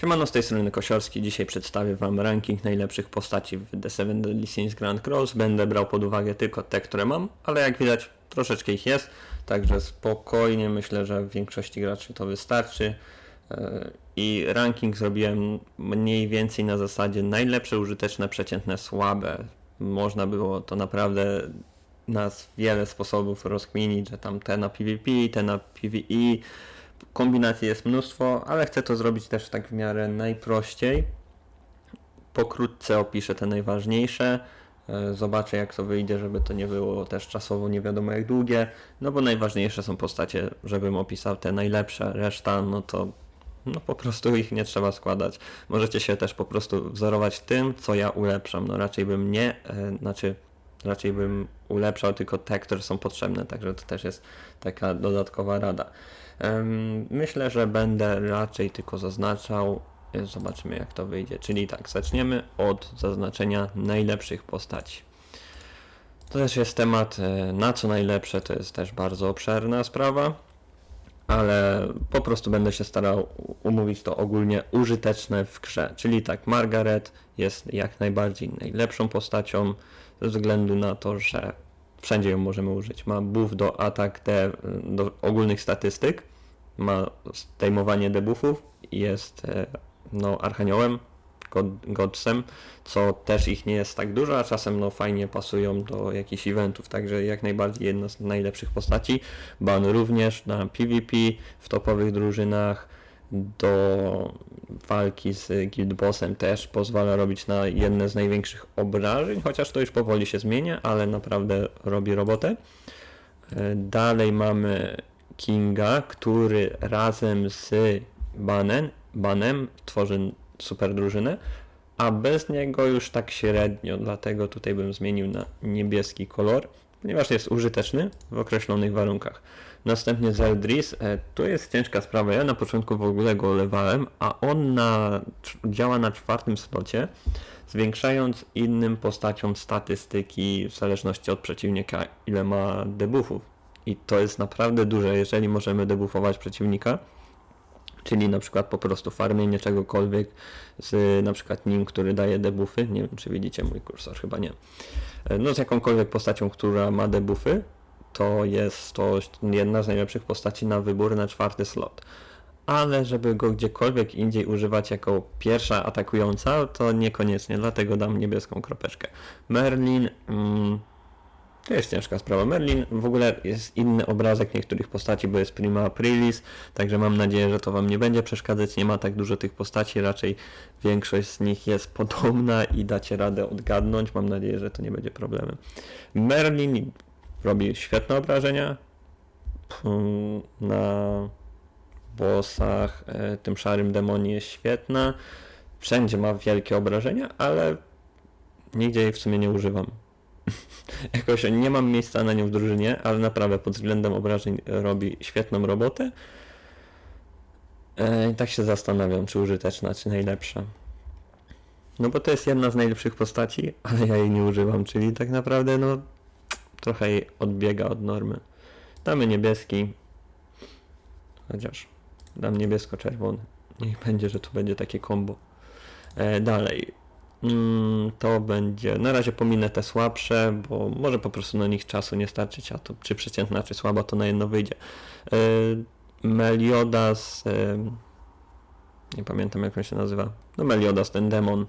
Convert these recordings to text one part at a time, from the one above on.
Siemano, z tej strony Kosiorski. Dzisiaj przedstawię Wam ranking najlepszych postaci w The Seven Deadly Sins Grand Cross. Będę brał pod uwagę tylko te, które mam, ale jak widać troszeczkę ich jest, także spokojnie myślę, że w większości graczy to wystarczy. Yy, I ranking zrobiłem mniej więcej na zasadzie najlepsze, użyteczne, przeciętne, słabe. Można było to naprawdę na wiele sposobów rozkminić, że tam te na PvP, te na PvE, kombinacji jest mnóstwo, ale chcę to zrobić też tak w miarę najprościej. Pokrótce opiszę te najważniejsze. e, Zobaczę jak to wyjdzie, żeby to nie było też czasowo nie wiadomo jak długie. No bo najważniejsze są postacie, żebym opisał te najlepsze. Reszta, no to no po prostu ich nie trzeba składać. Możecie się też po prostu wzorować tym, co ja ulepszam. No raczej bym nie, e, znaczy raczej bym ulepszał tylko te, które są potrzebne, także to też jest taka dodatkowa rada. Myślę, że będę raczej tylko zaznaczał. e, Zobaczymy jak to wyjdzie. Czyli tak, zaczniemy od zaznaczenia najlepszych postaci. To też jest temat e, na co najlepsze, to jest też bardzo obszerna sprawa, ale po prostu będę się starał umówić to ogólnie użyteczne w grze. Czyli tak, Margaret jest jak najbardziej najlepszą postacią ze względu na to, że wszędzie ją możemy użyć. Ma buff do atak, do ogólnych statystyk, ma zdejmowanie debuffów jest e, no, archaniołem, god, godsem, co też ich nie jest tak dużo, a czasem no, fajnie pasują do jakichś eventów, także jak najbardziej jedna z najlepszych postaci. Ban również na PvP w topowych drużynach, do walki z Guild Bossem też pozwala robić na jedne z największych obrażeń, chociaż to już powoli się zmienia, ale naprawdę robi robotę. E, Dalej mamy Kinga, który razem z Banem, Banem tworzy super drużynę, a bez niego już tak średnio, dlatego tutaj bym zmienił na niebieski kolor, ponieważ jest użyteczny w określonych warunkach. Następnie Zeldris, e, to jest ciężka sprawa, ja na początku w ogóle go olewałem, a on na, działa na czwartym slocie, zwiększając innym postaciom statystyki w zależności od przeciwnika, ile ma debuffów. I to jest naprawdę duże, jeżeli możemy debuffować przeciwnika, czyli na przykład po prostu farmienie czegokolwiek z na przykład nim, który daje debuffy, nie wiem czy widzicie mój kursor, chyba nie. E, No z jakąkolwiek postacią, która ma debuffy, to jest to jedna z najlepszych postaci na wybór na czwarty slot. Ale żeby go gdziekolwiek indziej używać jako pierwsza atakująca, to niekoniecznie, dlatego dam niebieską kropeczkę. Merlin, mm, to jest ciężka sprawa. Merlin w ogóle jest inny obrazek niektórych postaci, bo jest prima aprilis, także mam nadzieję, że to Wam nie będzie przeszkadzać. Nie ma tak dużo tych postaci, raczej większość z nich jest podobna i dacie radę odgadnąć. Mam nadzieję, że to nie będzie problemem. Merlin robi świetne obrażenia na bossach, e, tym szarym demonie jest świetna. Wszędzie ma wielkie obrażenia, ale nigdzie jej w sumie nie używam. Jakoś nie mam miejsca na nią w drużynie, ale naprawdę pod względem obrażeń robi świetną robotę. E, I tak się zastanawiam, czy użyteczna, czy najlepsza. No bo to jest jedna z najlepszych postaci, ale ja jej nie używam, czyli tak naprawdę no trochę jej odbiega od normy. Damy niebieski, chociaż dam niebiesko-czerwony. Niech będzie, że tu będzie takie combo. E, dalej, to będzie. Na razie pominę te słabsze, bo może po prostu na nich czasu nie starczyć, a to czy przeciętna, czy słaba, to na jedno wyjdzie. Yy, Meliodas. Yy, nie pamiętam jak on się nazywa. No Meliodas, ten demon.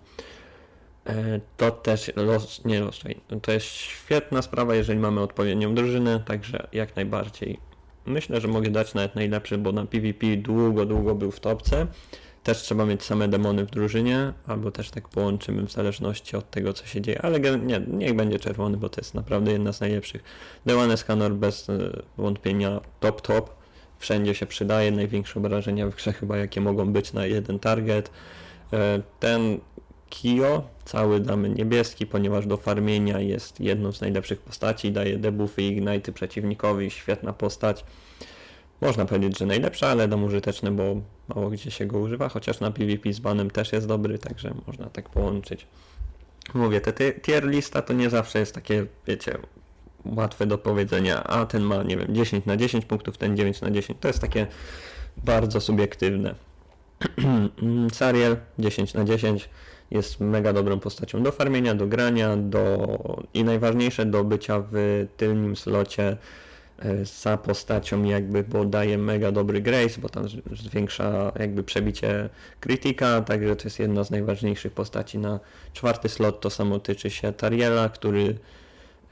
Yy, to też los, nie los, to jest świetna sprawa, jeżeli mamy odpowiednią drużynę, także jak najbardziej. Myślę, że mogę dać nawet najlepszy, bo na PvP długo, długo był w topce. Też trzeba mieć same demony w drużynie, albo też tak połączymy w zależności od tego, co się dzieje, ale nie, niech będzie czerwony, bo to jest naprawdę jedna z najlepszych. Dewan Escanor bez e, wątpienia top top, wszędzie się przydaje, największe obrażenia w grze chyba jakie mogą być na jeden target. E, Ten Kio, cały damy niebieski, ponieważ do farmienia jest jedną z najlepszych postaci, daje debuffy i ignite'y przeciwnikowi, świetna postać. Można powiedzieć, że najlepsza, ale dam użyteczny, bo mało gdzie się go używa, chociaż na PvP z banem też jest dobry, także można tak połączyć. Mówię, te tier lista to nie zawsze jest takie, wiecie, łatwe do powiedzenia, a ten ma, nie wiem, 10 na 10 punktów, ten 9 na 10, to jest takie bardzo subiektywne. Sariel 10 na 10 jest mega dobrą postacią do farmienia, do grania, do i najważniejsze do bycia w tylnym slocie za postacią jakby, bo daje mega dobry grace, bo tam zwiększa jakby przebicie krytyka, także to jest jedna z najważniejszych postaci na czwarty slot. To samo tyczy się Tariela, który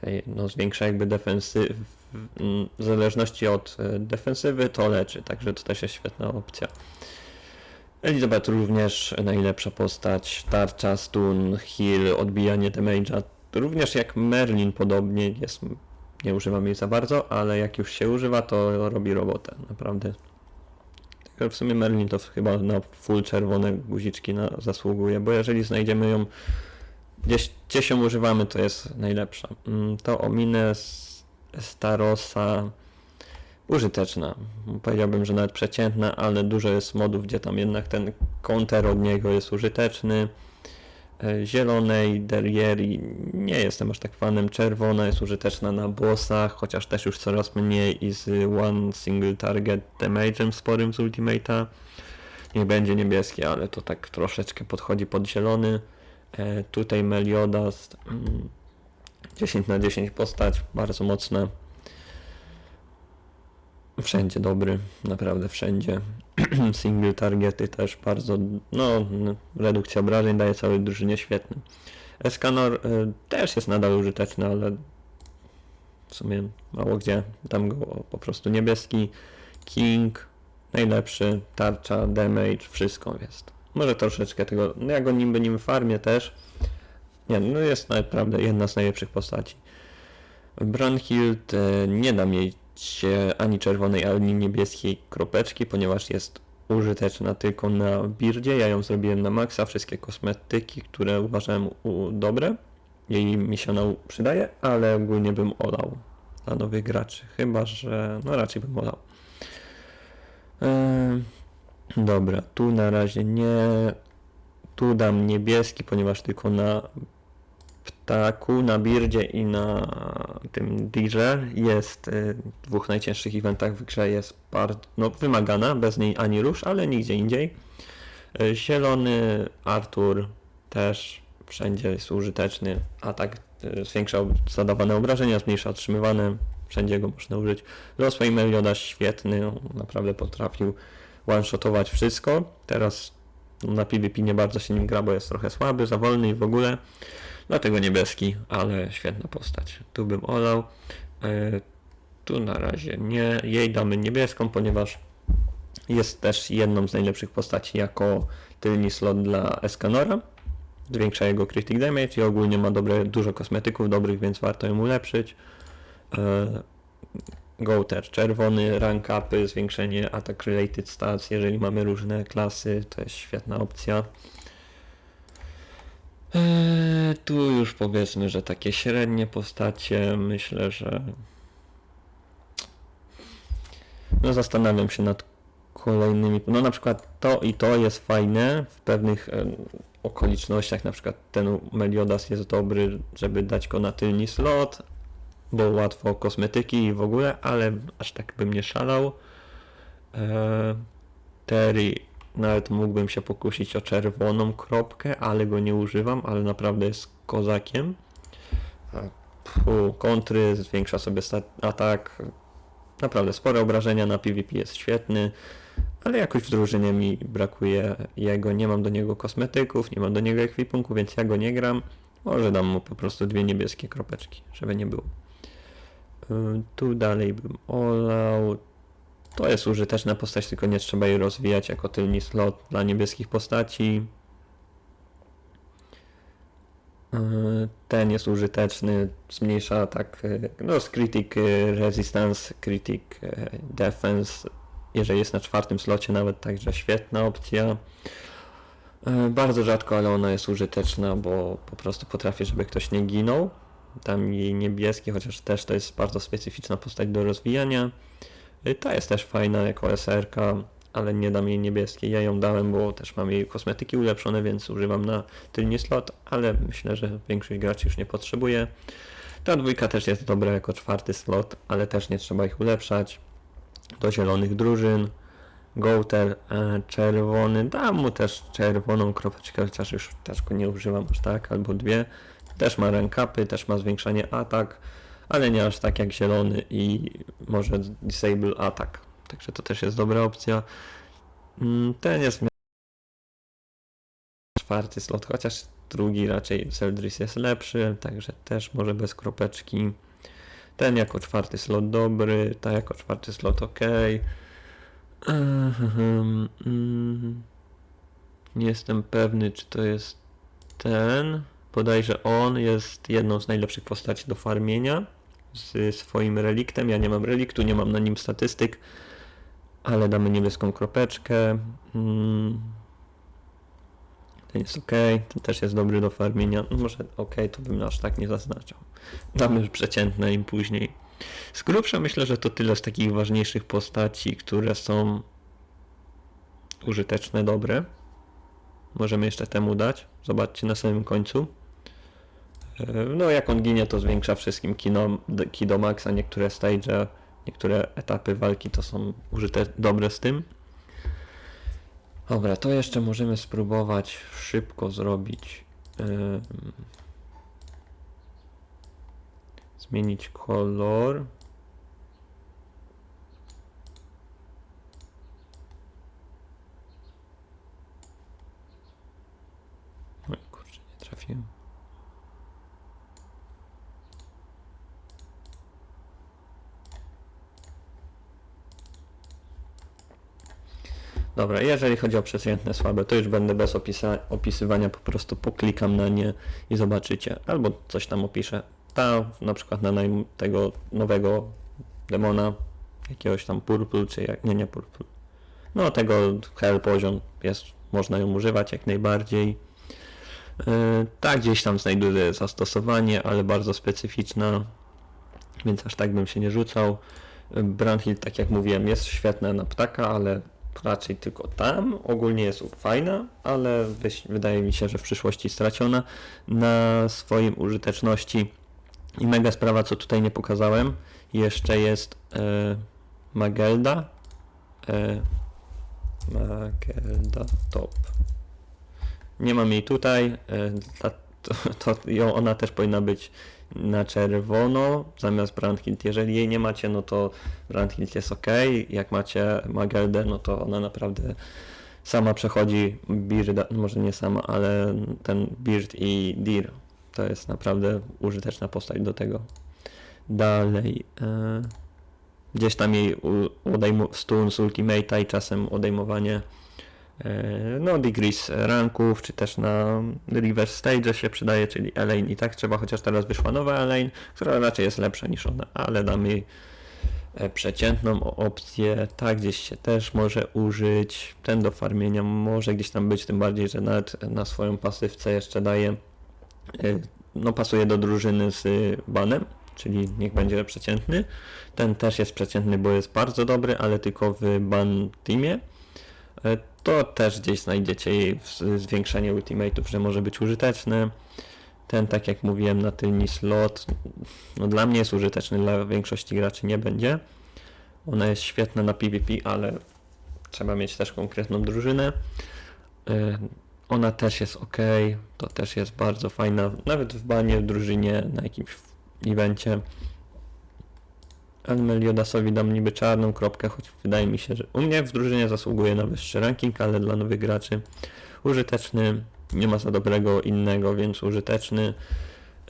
e, no, zwiększa jakby defensy w, mm, w zależności od e, defensywy to leczy, także to też jest świetna opcja. Elizabeth również najlepsza postać, tarcza, stun, heal, odbijanie damage'a. Również jak Merlin podobnie jest, nie używam jej za bardzo, ale jak już się używa to robi robotę, naprawdę. W sumie Merlin to chyba na full czerwone guziczki na, zasługuje, bo jeżeli znajdziemy ją gdzieś, gdzie się używamy to jest najlepsza. Mm, To ominę Starosa użyteczna. Powiedziałbym, że nawet przeciętna, ale dużo jest modów, gdzie tam jednak ten counter od niego jest użyteczny. E, Zielonej Derrieri nie jestem aż tak fanem. Czerwona jest użyteczna na bossach, chociaż też już coraz mniej i z one single target damage'em sporym z ultimate'a. Niech będzie niebieskie, ale to tak troszeczkę podchodzi pod zielony. E, Tutaj Meliodas mm, 10 na 10 postać, bardzo mocna. Wszędzie dobry, naprawdę wszędzie. Single targety też bardzo, no, redukcja obrażeń daje całej drużynie świetny. Escanor y, też jest nadal użyteczny, ale w sumie mało gdzie. Tam go po prostu niebieski. King, najlepszy, tarcza, damage, wszystko jest. Może troszeczkę tego, no ja go niby nim farmię też. Nie, no jest naprawdę jedna z najlepszych postaci. Brunhild e, nie da mieć e, ani czerwonej, ani niebieskiej kropeczki, ponieważ jest użyteczna tylko na birdzie. Ja ją zrobiłem na maksa, wszystkie kosmetyki, które uważałem u, dobre. Jej mi się ona przydaje, ale ogólnie bym olał dla nowych graczy. Chyba, że no raczej bym olał. Dobra, tu na razie nie. Tu dam niebieski, ponieważ tylko na ptaku, na birdzie i na tym dirze jest y, w dwóch najcięższych eventach w grze jest bardzo no, wymagana, bez niej ani rusz, ale nigdzie indziej. Y, Zielony Artur też wszędzie jest użyteczny, atak y, zwiększa zadawane obrażenia, zmniejsza otrzymywane, wszędzie go można użyć. Rosway Meliodas świetny, naprawdę potrafił one-shotować wszystko. Teraz na PvP nie bardzo się nim gra, bo jest trochę słaby, za wolny i w ogóle. Dlatego niebieski, ale świetna postać. Tu bym olał. E, tu na razie nie. Jej damy niebieską, ponieważ jest też jedną z najlepszych postaci jako tylny slot dla Escanora. Zwiększa jego critic damage i ogólnie ma dobre, dużo kosmetyków dobrych, więc warto ją ulepszyć. E, Gouter. Czerwony, rank upy, zwiększenie attack related stats, jeżeli mamy różne klasy, to jest świetna opcja. Eee, tu już powiedzmy, że takie średnie postacie, myślę, że no zastanawiam się nad kolejnymi, no na przykład to i to jest fajne w pewnych em, okolicznościach, na przykład ten Meliodas jest dobry, żeby dać go na tylny slot, bo łatwo kosmetyki i w ogóle, ale aż tak bym nie szalał. Eee, Terry nawet mógłbym się pokusić o czerwoną kropkę, ale go nie używam, ale naprawdę jest kozakiem. E, Pu, kontry, zwiększa sobie atak. Naprawdę spore obrażenia na PvP jest świetny, ale jakoś w drużynie mi brakuje jego. Nie mam do niego kosmetyków, nie mam do niego ekwipunku, więc ja go nie gram. Może dam mu po prostu dwie niebieskie kropeczki, żeby nie było. Y, Tu dalej bym olał. To jest użyteczna postać, tylko nie trzeba jej rozwijać jako tylny slot dla niebieskich postaci. Yy, Ten jest użyteczny, zmniejsza atak, yy, no z critic resistance, critic defense, jeżeli jest na czwartym slocie nawet, także świetna opcja. Bardzo rzadko, ale ona jest użyteczna, bo po prostu potrafi, żeby ktoś nie ginął. Tam jej niebieski, chociaż też to jest bardzo specyficzna postać do rozwijania. Y, Ta jest też fajna jako SR-ka, ale nie dam jej niebieskiej. Ja ją dałem, bo też mam jej kosmetyki ulepszone, więc używam na tylny slot, ale myślę, że większość graczy już nie potrzebuje. Ta dwójka też jest dobra jako czwarty slot, ale też nie trzeba ich ulepszać. Do zielonych drużyn. Gouter e, czerwony, dam mu też czerwoną kropeczkę, chociaż już też go nie używam aż tak, albo dwie. Też ma rankapy, też ma zwiększanie atak, ale nie aż tak jak zielony i może disable atak. Także to też jest dobra opcja. Mm, Ten jest czwarty slot, chociaż drugi raczej Zeldris jest lepszy, także też może bez kropeczki. Ten jako czwarty slot dobry, ta jako czwarty slot ok. Ehem, mm. Nie jestem pewny, czy to jest ten. Bodajże on jest jedną z najlepszych postaci do farmienia z swoim reliktem. Ja nie mam reliktu, nie mam na nim statystyk, ale damy niebieską kropeczkę. Mm. Ten jest ok, ten też jest dobry do farmienia. No może ok, to bym aż tak nie zaznaczał. Damy przeciętne im później. Z grubsza myślę, że to tyle z takich ważniejszych postaci, które są użyteczne, dobre. Możemy jeszcze temu dać. Zobaczcie na samym końcu. E, No jak on ginie, to zwiększa wszystkim kino, d- ki do maxa. Niektóre stage, niektóre etapy walki to są użyte dobre z tym. Dobra, to jeszcze możemy spróbować szybko zrobić. zmienić kolor. Dobra, jeżeli chodzi o przeciętne słabe, to już będę bez opisa- opisywania, po prostu poklikam na nie i zobaczycie. Albo coś tam opiszę. Ta na przykład na tego nowego demona, jakiegoś tam purple, czy jak, nie, nie purple. No tego hell poziom jest, można ją używać jak najbardziej. Tak, gdzieś tam znajduję zastosowanie, ale bardzo specyficzna, więc aż tak bym się nie rzucał. Yy, Brandhill, tak jak mówiłem, jest świetna na ptaka, ale raczej tylko tam. Ogólnie jest fajna, ale wydaje mi się, że w przyszłości straciona na swoim użyteczności. I mega sprawa, co tutaj nie pokazałem, jeszcze jest e, Magelda. E, Magelda Top. Nie mam jej tutaj, e, dla, to, to ją, ona też powinna być na czerwono zamiast Brandhild. Jeżeli jej nie macie, no to Brandhild jest ok. Jak macie Mageldę, no to ona naprawdę sama przechodzi Bearda, może nie sama, ale ten Beard i Deer. To jest naprawdę użyteczna postać do tego. Dalej. E, gdzieś tam jej odejmu- stun z Ultimate'a i czasem odejmowanie no degrees ranków, czy też na reverse stage się przydaje, czyli Elaine i tak trzeba, chociaż teraz wyszła nowa Elaine, która raczej jest lepsza niż ona, ale damy e, przeciętną opcję, tak gdzieś się też może użyć, ten do farmienia może gdzieś tam być, tym bardziej, że nawet na swoją pasywce jeszcze daje, e, no pasuje do drużyny z banem, czyli niech będzie przeciętny, ten też jest przeciętny, bo jest bardzo dobry, ale tylko w ban teamie, E, to też gdzieś znajdziecie jej zwiększenie ultimate'ów, że może być użyteczny. Ten, tak jak mówiłem, na tylni slot, no dla mnie jest użyteczny, dla większości graczy nie będzie. Ona jest świetna na PvP, ale trzeba mieć też konkretną drużynę. E, Ona też jest ok, to też jest bardzo fajna, nawet w banie, w drużynie, na jakimś evencie. Ale Meliodasowi dam niby czarną kropkę, choć wydaje mi się, że u mnie w drużynie zasługuje na wyższy ranking, ale dla nowych graczy użyteczny, nie ma za dobrego innego, więc użyteczny.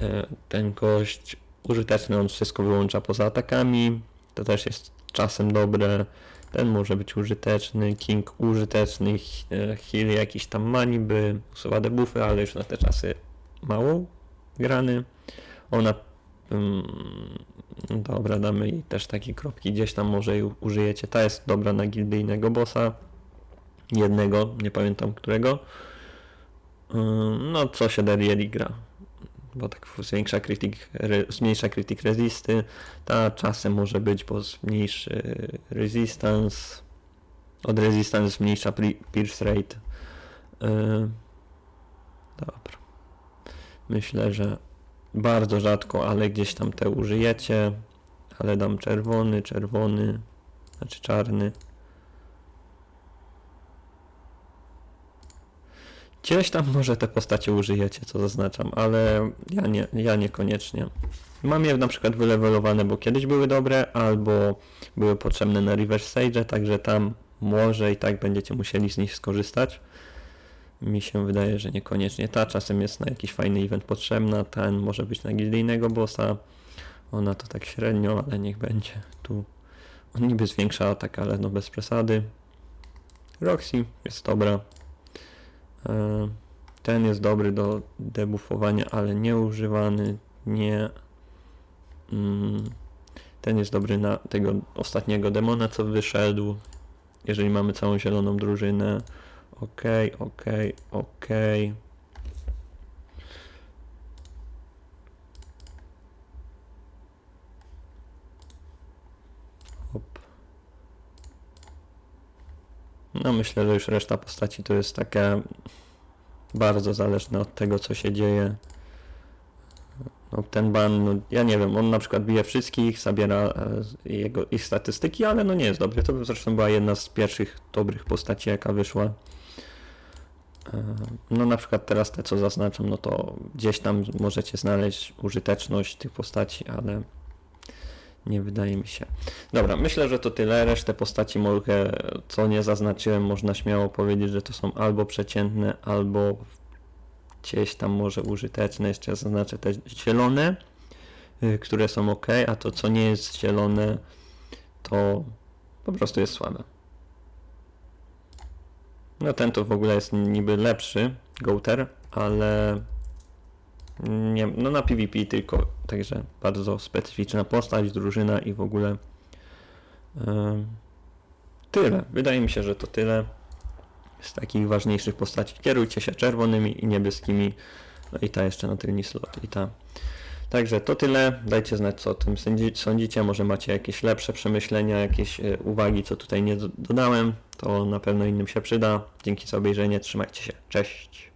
E, Ten gość użyteczny, on wszystko wyłącza poza atakami, to też jest czasem dobre. Ten może być użyteczny, King użyteczny, e, Heal jakiś tam ma niby, usuwa debuffy, ale już na te czasy mało grany. Ona dobra, damy jej też takie kropki, gdzieś tam może użyjecie. Ta jest dobra na gildyjnego bossa, jednego, nie pamiętam którego. Ym, No, co się Darieli gra, bo tak zwiększa critic, re, zmniejsza critic resisty, ta czasem może być, bo zmniejszy resistance, od resistance zmniejsza pierce rate. Yy, dobra. Myślę, że bardzo rzadko, ale gdzieś tam te użyjecie. Ale dam czerwony, czerwony, znaczy czarny. Gdzieś tam może te postacie użyjecie, co zaznaczam, ale ja, nie, ja niekoniecznie. Mam je na przykład wylewelowane, bo kiedyś były dobre, albo były potrzebne na River Stage, także tam może i tak będziecie musieli z nich skorzystać. Mi się wydaje, że niekoniecznie ta, czasem jest na jakiś fajny event potrzebna, ten może być na gildyjnego bossa, ona to tak średnio, ale niech będzie. Tu on niby zwiększa atak, ale no bez przesady. Roxy jest dobra. E, Ten jest dobry do debuffowania, ale nieużywany. Nie. Mm, Ten jest dobry na tego ostatniego demona, co wyszedł. Jeżeli mamy całą zieloną drużynę. Okej, okej. Hop. No myślę, że już reszta postaci to jest taka bardzo zależne od tego, co się dzieje. No, ten ban, no, ja nie wiem, on na przykład bije wszystkich, zabiera e, jego, ich statystyki, ale no nie jest dobry. To zresztą była jedna z pierwszych dobrych postaci, jaka wyszła. E, No na przykład teraz te, co zaznaczam, no to gdzieś tam możecie znaleźć użyteczność tych postaci, ale nie wydaje mi się. Dobra, myślę, że to tyle. Resztę postaci mogę, co nie zaznaczyłem, można śmiało powiedzieć, że to są albo przeciętne, albo gdzieś tam może użyteczne. Jeszcze zaznaczę te zielone, y, które są ok, a to co nie jest zielone, to po prostu jest słabe. No ten to w ogóle jest niby lepszy, Gouter, ale nie, no na PvP tylko, także bardzo specyficzna postać, drużyna i w ogóle em, tyle. Wydaje mi się, że to tyle z takich ważniejszych postaci. Kierujcie się czerwonymi i niebieskimi, no i ta jeszcze na tylny slot i ta. Także to tyle. Dajcie znać, co o tym sądzi- sądzicie. Może macie jakieś lepsze przemyślenia, jakieś e, uwagi, co tutaj nie do- dodałem. To na pewno innym się przyda. Dzięki za obejrzenie. Trzymajcie się. Cześć.